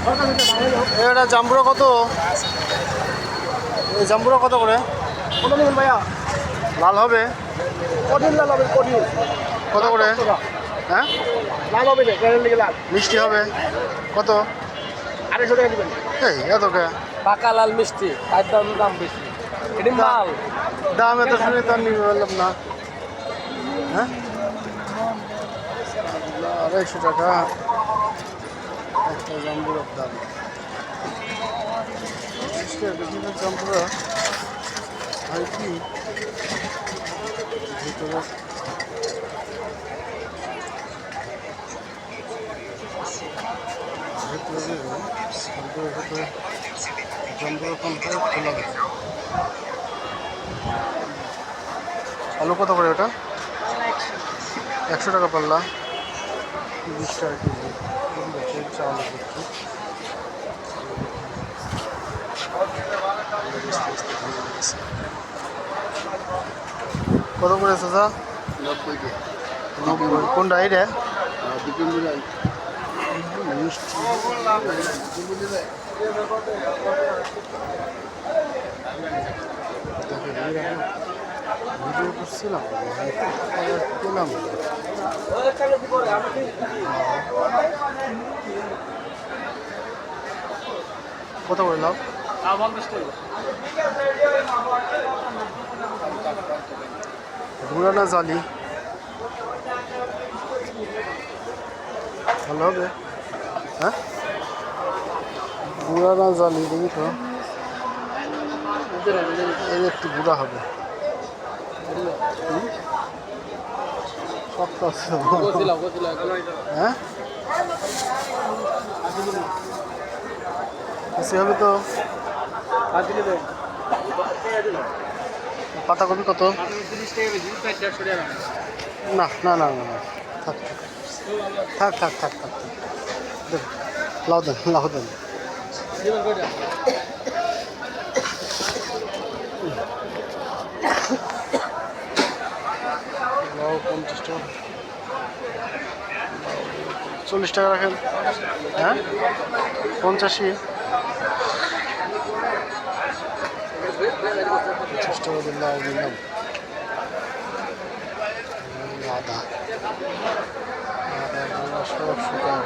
এটা জাম্বুরা কত? জাম্বুরা কত করে? কত নেবেন ভাইয়া? লাল হবে। কঠিন লাল হবে কঠিন। কত করে? হ্যাঁ? লাল হবে লাল। মিষ্টি হবে। কত? আড়াইশো টাকা দিবেন। এই এত পাকা লাল মিষ্টি তার দাম দাম বেশি। এটি মাল। দাম এত শুনে তো নিতে পারলাম না। হ্যাঁ? আড়াইশো টাকা। একটা জাম্বুরার দাম। বিভিন্ন জাম্বুরা হয় কি? ভিতরে আলু কত করে ওটা? একশো টাকা পাল্লা বিশ টাকা কেজি। আলু করছি কত করে চাচা নব্বই। কোনটা এইটা মিষ্টি দেখেন এইরকম ভিডিও করছিলাম পেলাম কত ঘুরা না জালি। ভালো হবে। হ্যাঁ? গুঁড়া না জালি দেখি তো। এই একটু গুঁড়া হবে। হ্যাঁ হবে তো পাতাকপি কত? না না না না থাক থাক। থাক থাক থাক থাক লাউ দেন লাউ দেন। লাউ পঞ্চাশ টাকা। চল্লিশ টাকা রাখেন। হ্যাঁ? পঞ্চাশি পঞ্চাশ টাকা দিয়ে লাউ দিলাম আদা। সব শুকায়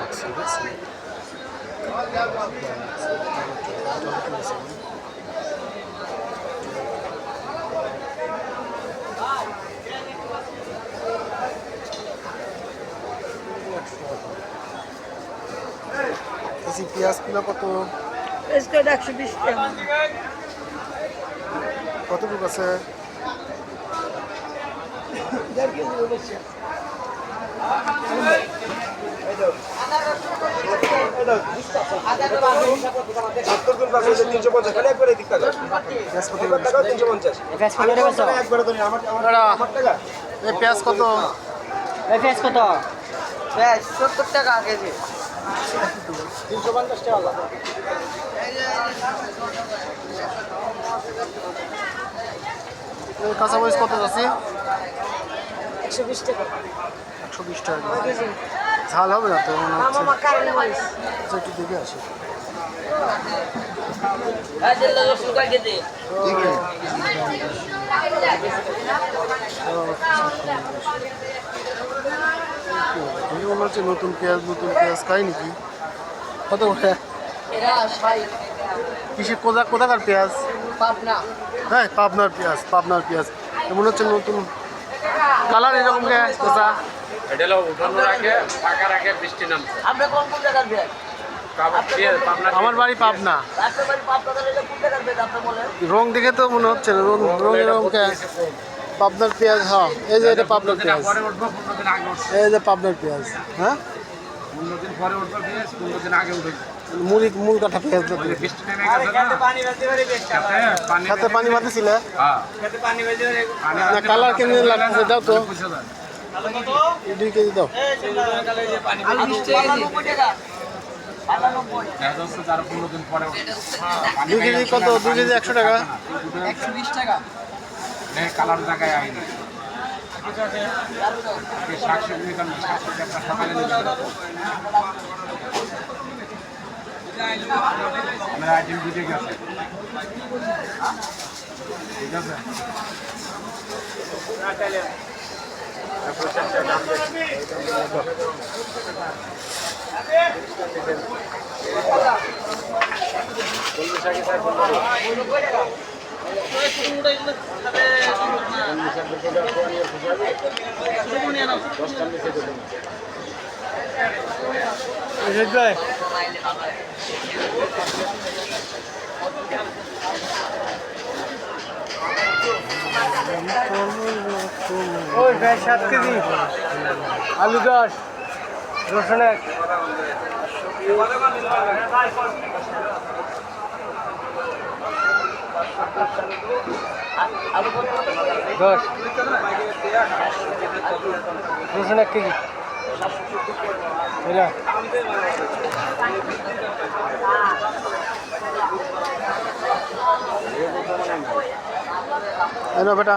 কেজি পেঁয়াজ কিলো কত? একশো বিশ টাকা। কতটুকু আছে? পেঁয়াজ কত? পেঁয়াজ কত? পেঁয়াজ সত্তর টাকা কেজি। তিনশো পঞ্চাশ টাকা কাঁচা মরিচ কত আছে একশো বিশ টাকা। একশো বিশ টাকা ঝাল হবে না তো? মনে হচ্ছে আচ্ছা, একটু দেখে আসি। দেখে মনে হচ্ছে নতুন পেঁয়াজ নতুন পেঁয়াজ খাই নাকি কত করে? কিসে কোথা কোথাকার পেঁয়াজ? হ্যাঁ পাবনার পেঁয়াজ পাবনার পেঁয়াজ। মনে হচ্ছে নতুন কালার এরকম কে? কোথা এটা হলো উঠানোর আগে পাকার আগে বৃষ্টি নামছে। আপনি কোন কোন জায়গার ব্যাগ আমার বাড়ি পাবনা। আপনার বাড়ি পাবনা তাহলে কোন জায়গার ব্যাগ আপনি বলেন? রং দেখে তো মনে হচ্ছে না রং রং এরকম কে? পাবনার পেঁয়াজ হ্যাঁ এই যে এটা পাবনার পেঁয়াজ। এই যে পাবনার পেঁয়াজ হ্যাঁ? পনেরো দিন পরে উঠবো পেঁয়াজ পনেরো দিন আগে উঠবে। মুড়ি মূল কাঠা পেঁয়াজ পানি সাথে পানি মাতিছিল না কালার কেমন লাগতেছে? দাও তো। দুই কেজি দাও। দুই কেজি কত? দুই কেজি একশো টাকা? একশো বিশ টাকা। কালার জায়গায় আইনি শাক সবজি কারণ শাক সবজি একটা সকালে আমার আইটেম দুটো গেছে ঠিক আছে? ওই ভাই সাত কেজি। আলু দশ রসুন এক। দশ। রসুন এক কেজি। বুঝলা এনো বেটা।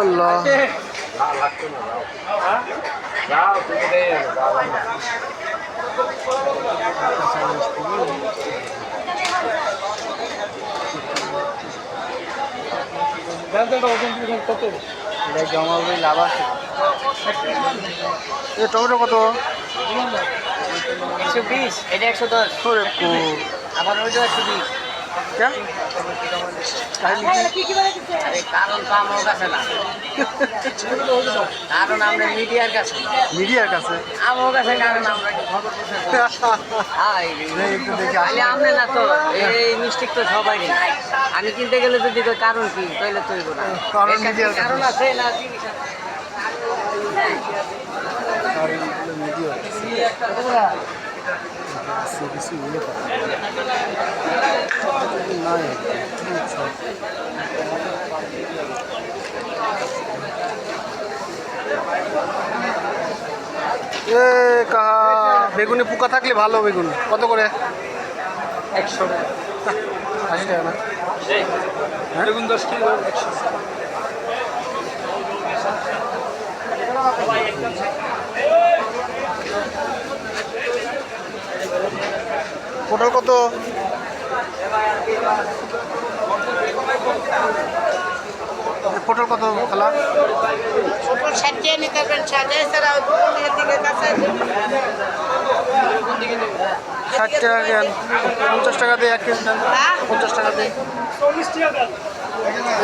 আল্লাহ। জমাবে লাভ আছে এ টমেটো কত একশো বিশ এটা একশো দশ আবার ওইটা একশো বিশ। কে আরে কারণ তো আমার কাছে না। কারণ আমরা মিডিয়ার কাছে। মিডিয়ার কাছে? আমার কাছে কারণ আমরা একটু খবর পৌঁছে হাই এই একটু দেখি। তাহলে আপনি না তো এই মিস্টেক তো সবাই আমি কিনতে গেলে যদি কারণ কি? তাহলে তৈব না। কারণ। আছে না জিনিস আছে? ইয়ে নাই আচ্ছা এ কাহা বেগুনে পোকা থাকলে ভালো বেগুন। কত করে? একশো। আশি টাকা না? বেগুন দশ কিলো একশো। পটল কত? পটল কত খালা? ষাটে নিতে পারবেন ষাটে এছাড়াও দোকানের দিকে কাছে। ষাট টাকা পঞ্চাশ টাকা দিয়ে এক কেজি দেন পঞ্চাশ টাকা দিয়ে।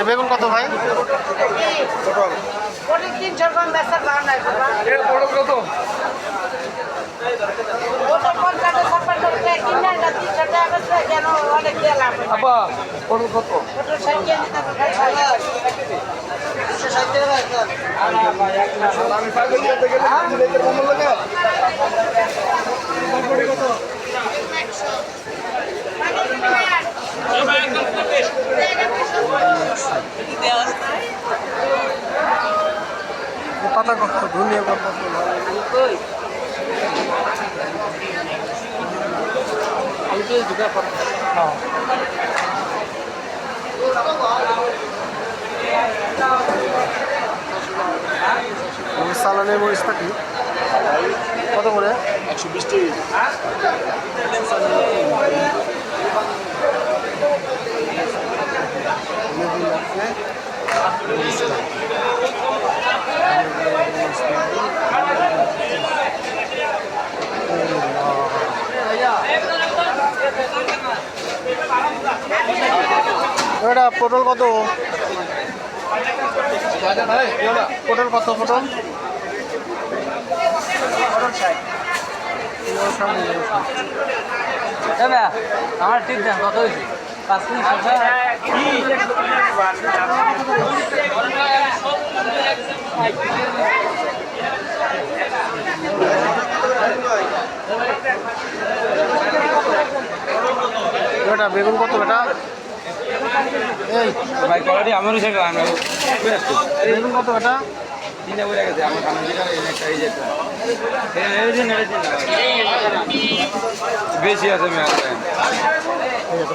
বেগুন কত ভাই? তিনশো বেচার দাম নাই কত ওটা পঞ্চাশে ছাপ্পান্ন টাকা কিনে না তিনশো হয়। আব্বা পটল কত? ওটা ষাটে নিতে পারবেন এ কত ধনিয়া কত সালানের মরিচ কি? কত করে? একশো বিশ টাকা এটা পটল কত? পটল কত পটল? আমার ঠিক দেন কত হয়েছে? পাঁচ মিনিট বেগুন কত এটা এই ভাই কোয়ালিটি আমারও সেটা আমি বেগুন কত এটা চিন্তা করে গেছে আমার কানে যেটা একটা এই যেটা এই যে নেড়ে বেশি আছে মেয়ে এই একটা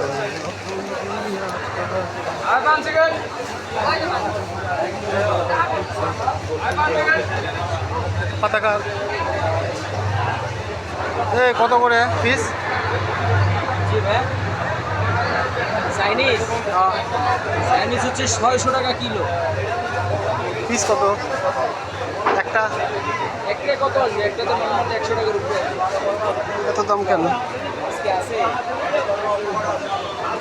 খাওয়ার একটা পয়সা পাতাকা। এ কত করে? পিস চাইনিজ চাইনিজ হচ্ছে ছয়শো টাকা কিলো। পিস কত? একটা? একটা কত আসবে একটা তো মোটামুটি একশো টাকার উপরে। এত দাম কেন? আজকে আছে।